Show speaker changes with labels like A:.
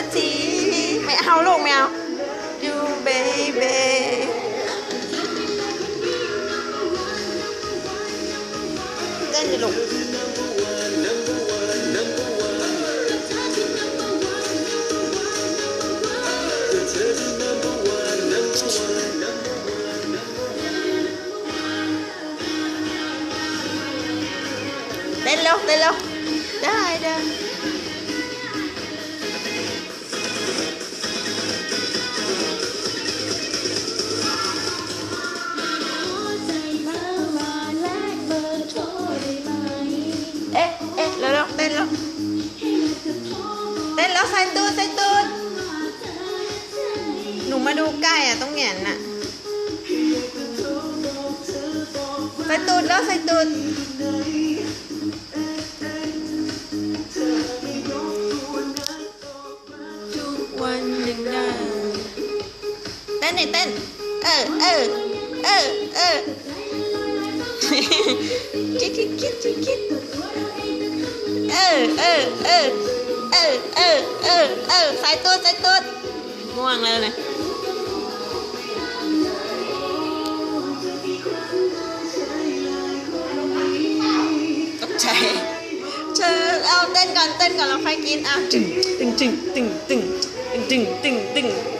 A: eternity mẹ hao lộn mèo. You baby. Tên gì lục Đây lâu, đây? lâu ต้นแล้วใส่ตูดใส่ตูดหนูมาดูใกล้อะต้องแหงนน่ะใส่ตูดแล้วใส่ตูดวันยังได้เต้นหนเต้น เออเออเออเออคิดคิดคิดคิดเออเออเออเอ ส่ตัวใส่ตัวง่วงแล้วเลยตกใจเธอเอาเต้นก่อนเต้นก่อนแล้วค่อยกินอะตึงตึงตึงตึงตึงตึงตึงตึงตึง